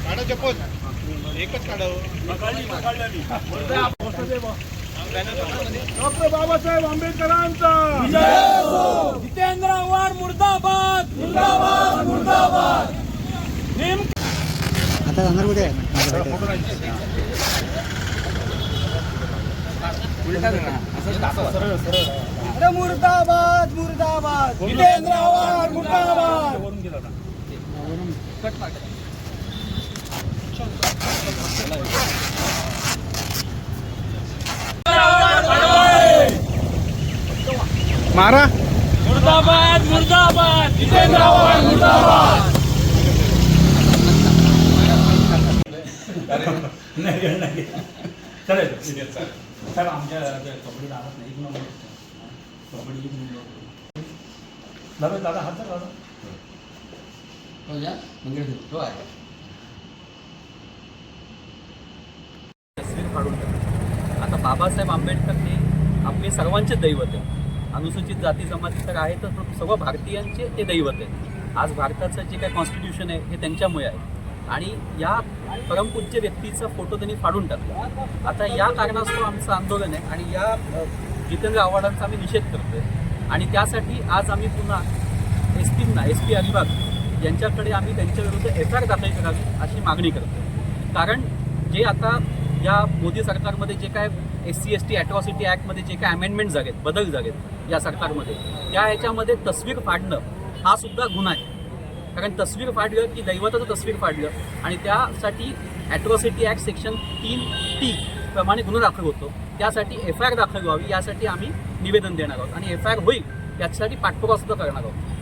काढा चप्पल एकच काढावं डॉक्टर बाबासाहेब आंबेडकरांचा हो! जितेंद्र आव्हाड मुर्दाबाद मुर्दाबाद नेम आता जाणार कुठे आहे अरे मुर्दाबाद मुर्दाबाद. जितेंद्र आव्हाड मुर्दाबाद. मारा. मुर्दाबाद मुर्दाबाद. जितेंद्र आव्हाड मुर्दाबाद. साहेब आमच्या कबड्डी नाही दादा तस्वीर काढून. आता बाबासाहेब आंबेडकर हे आपले सर्वांचे दैवत आहे अनुसूचित जाती जमाती तर आहे तर सर्व भारतीयांचे ते दैवत आहे आज भारताचं जे काही कॉन्स्टिट्यूशन आहे हे त्यांच्यामुळे आहे. आणि या परमपूज्य व्यक्तीचा फोटो त्यांनी फाडून टाकला. आता या कारणास्तव आमचं आंदोलन आहे आणि या जितेंद्र आव्हाडांचा आम्ही निषेध करतोय. आणि त्यासाठी आज आम्ही पुन्हा एस पींना एस पी अलिबाग यांच्याकडे आम्ही त्यांच्याविरुद्ध एफ आय आर दाखल करावी अशी मागणी करतो कारण जे आता या मोदी सरकारमध्ये जे काय S C S T atrocity ॲक्टमध्ये जे काय अमेंडमेंट झालेत बदल झालेत या सरकारमध्ये त्या ह्याच्यामध्ये तस्वीर फाडणं हा सुद्धा गुन्हा आहे. कारण तस्वीर फाटलं की दैवताचं तस्वीर फाटलं. आणि त्यासाठी ॲट्रॉसिटी ॲक्ट सेक्शन तीन टी प्रमाणे गुन्हा दाखल होतो. त्यासाठी एफ आय आर दाखल व्हावी यासाठी आम्ही निवेदन देणार आहोत. आणि एफ आय आर होईल याच्यासाठी पाठपुरावा सुद्धा करणार आहोत.